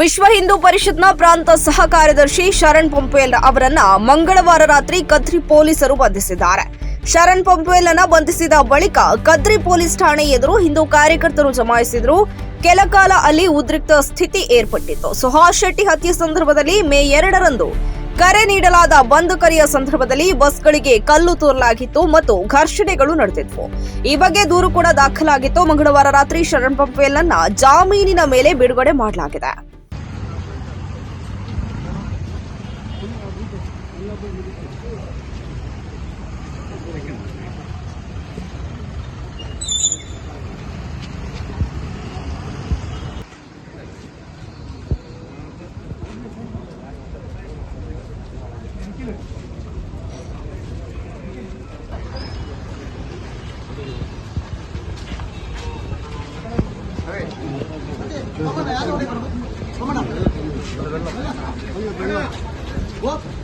ವಿಶ್ವ ಹಿಂದೂ ಪರಿಷತ್ನ ಪ್ರಾಂತ ಸಹ ಕಾರ್ಯದರ್ಶಿ ಶರಣ್ ಪಂಪೇಲ್ ಅವರನ್ನ ಮಂಗಳವಾರ ರಾತ್ರಿ ಕದ್ರಿ ಪೊಲೀಸರು ಬಂಧಿಸಿದ್ದಾರೆ. ಶರಣ್ ಪಂಪೇಲನ್ನ ಬಂಧಿಸಿದ ಬಳಿಕ ಕದ್ರಿ ಪೊಲೀಸ್ ಠಾಣೆ ಎದುರು ಹಿಂದೂ ಕಾರ್ಯಕರ್ತರು ಜಮಾಯಿಸಿದ್ರು. ಕೆಲ ಕಾಲ ಅಲ್ಲಿ ಉದ್ರಿಕ್ತ ಸ್ಥಿತಿ ಏರ್ಪಟ್ಟಿತ್ತು. ಸುಹಾಸ್ ಶೆಟ್ಟಿ ಹತ್ಯೆ ಸಂದರ್ಭದಲ್ಲಿ ಮೇ ಎರಡರಂದು ಕರೆ ನೀಡಲಾದ ಬಂದ್ ಕರೆಯ ಸಂದರ್ಭದಲ್ಲಿ ಬಸ್ಗಳಿಗೆ ಕಲ್ಲು ತೂರಲಾಗಿತ್ತು ಮತ್ತು ಘರ್ಷಣೆಗಳು ನಡೆದಿದ್ವು. ಈ ಬಗ್ಗೆ ದೂರು ಕೂಡ ದಾಖಲಾಗಿತ್ತು. ಮಂಗಳವಾರ ರಾತ್ರಿ ಶರಣ್ ಪಂಪೇಲನ್ನ ಜಾಮೀನಿನ ಮೇಲೆ ಬಿಡುಗಡೆ ಮಾಡಲಾಗಿದೆ. What?